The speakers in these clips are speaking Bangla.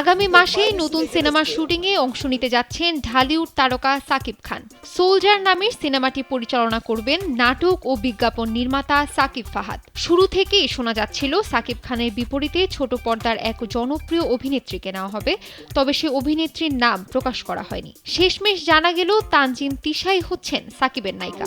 আগামী মাসে নতুন সিনেমার শুটিংয়ে অংশ নিতে যাচ্ছেন ঢালিউড তারকা সাকিব খান। সোলজার নামের সিনেমাটি পরিচালনা করবেন নাটক ও বিজ্ঞাপন নির্মাতা সাকিব ফাহাদ। শুরু থেকেই শোনা যাচ্ছিল, সাকিব খানের বিপরীতে ছোট পর্দার এক জনপ্রিয় অভিনেত্রীকে নেওয়া হবে, তবে সে অভিনেত্রীর নাম প্রকাশ করা হয়নি। শেষমেশ জানা গেল তানজিন তিশাই হচ্ছেন সাকিবের নায়িকা।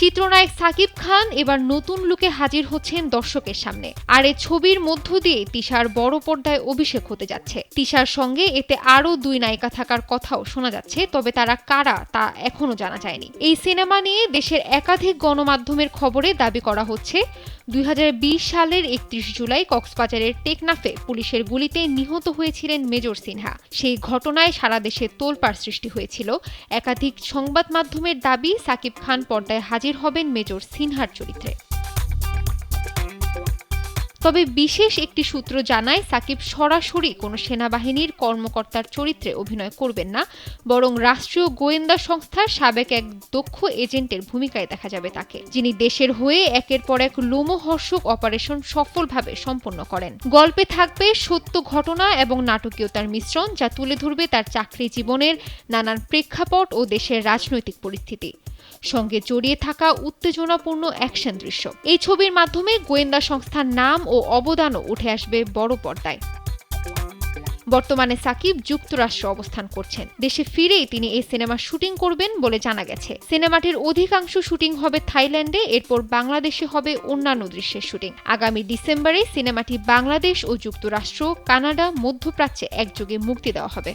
চিত্রনায়ক সাকিব খান এবার নতুন লুকে হাজির হচ্ছেন দর্শকের সামনে। আর এ ছবির মধ্য দিয়ে তিশার বড় পর্দায় অভিষেক হতে যাচ্ছে। তিশার সঙ্গে এতে আরও দুই নায়িকা থাকার কথাও শোনা যাচ্ছে, তবে তারা কারা তা এখনও জানা যায়নি। এই সিনেমা নিয়ে দেশের একাধিক গণমাধ্যমের খবরে দাবি করা হচ্ছে দুই হাজার বিশ সালের একত্রিশ জুলাই কক্সবাজারের টেকনাফে পুলিশের গুলিতে নিহত হয়েছিলেন মেজর সিনহা। সেই ঘটনায় সারা দেশে তোলপাড় সৃষ্টি হয়েছিল। একাধিক সংবাদ মাধ্যমের দাবি সাকিব খান পর্দায় হাজির হবেন মেজর সিনহার চরিত্রে। তবে বিশেষ একটি সূত্র জানায়, সাকিব সরাসরি কোনো সেনাবাহিনীর কর্মকর্তার চরিত্রে অভিনয় করবেন না, বরং রাষ্ট্রীয় গোয়েন্দা সংস্থার সাবেক এক দক্ষ এজেন্টের ভূমিকায় দেখা যাবে তাকে, যিনি দেশের হয়ে একের পর এক লোমহর্ষক অপারেশন সফলভাবে সম্পন্ন করেন। গল্পে থাকবে সত্য ঘটনা এবং নাটকীয়তার মিশ্রণ, যা তুলে ধরবে তার চাকরি জীবনের নানান প্রেক্ষাপট ও দেশের রাজনৈতিক পরিস্থিতি। সঙ্গে জড়িয়ে থাকা উত্তেজনাপূর্ণ অ্যাকশন দৃশ্য। এই ছবির মাধ্যমে গোয়েন্দা সংস্থার নাম ও অবদানও উঠে আসবে বড় পর্দায়। বর্তমানে সাকিব যুক্তরাষ্ট্রে অবস্থান করছেন। দেশে ফিরেই তিনি এই সিনেমার শুটিং করবেন বলে জানা গেছে। সিনেমাটির অধিকাংশ শুটিং হবে থাইল্যান্ডে, এরপর বাংলাদেশে হবে অন্যান্য দৃশ্যের শুটিং। আগামী ডিসেম্বরে সিনেমাটি বাংলাদেশ ও যুক্তরাষ্ট্র, কানাডা, মধ্যপ্রাচ্যে একযোগে মুক্তি দেওয়া হবে।